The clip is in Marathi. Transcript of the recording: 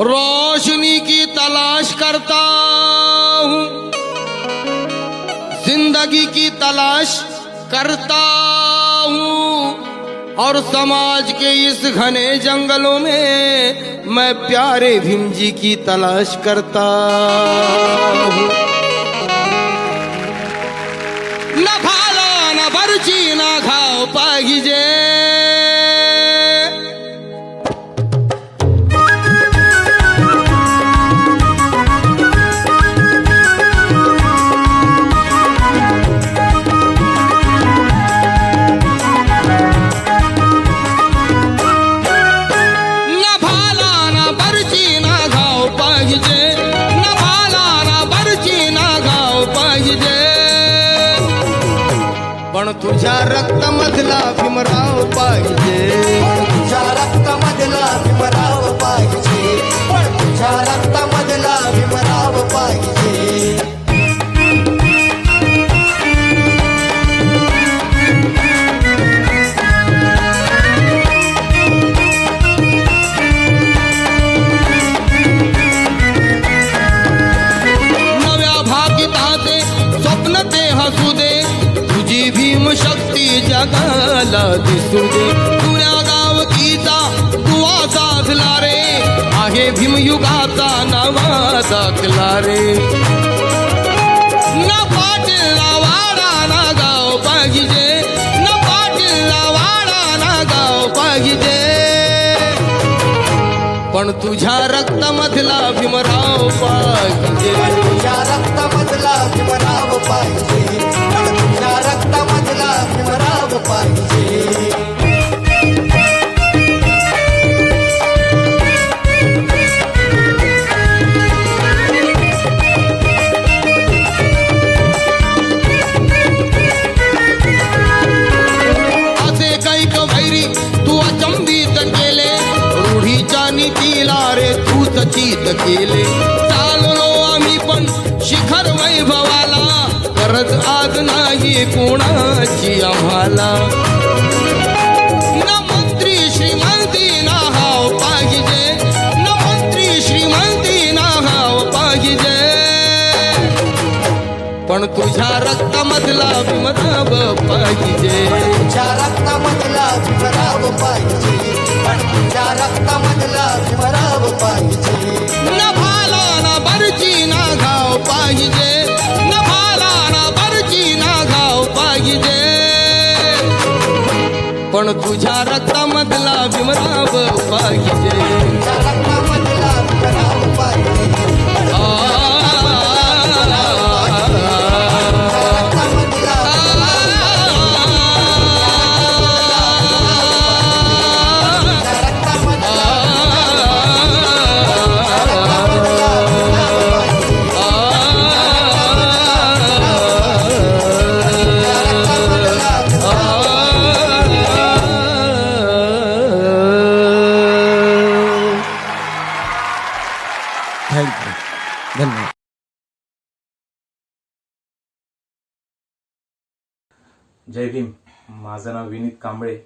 रोशनी की तलाश करता हूँ। जिंदगी की तलाश करता हूँ। और समाज के इस घने जंगलों में मैं प्यारे भीम जी की तलाश करता हूँ। तुझ्या रक्तमधला भीमराव. जगाला दिसू दे. तुझ्या गावकीचा दुवा साधला रे. आहे भीमयुगाचा नवा दाखला रे. न पाटील वाडा ना गाव पाहिजे. न पाटील वाडा ना गाव पाहिजे. पण तुझ्या रक्तामधला भीमराव पाहिजे. कैक तू अचंबित केले. रूढीच्या नीतीला रे तू सचित केले. चाललो आम्ही पण शिखर वैभवाला. करत आज नाही कोणाची आम्हाला. पण तुझ्या रक्तामधला भीमराव पाहिजे. तुझ्या रक्तामधला भीमराव पाहिजे. पण तुझ्या रक्तामधला भीमराव पाहिजे. न भाला न बरची ना घाव पाहिजे. न भाला न बरची ना घाव पाहिजे. पण तुझ्या रक्तामधला भीमराव पाहिजे. धन्यवाद. जय भीम. माझं नाव विनीत कांबळे.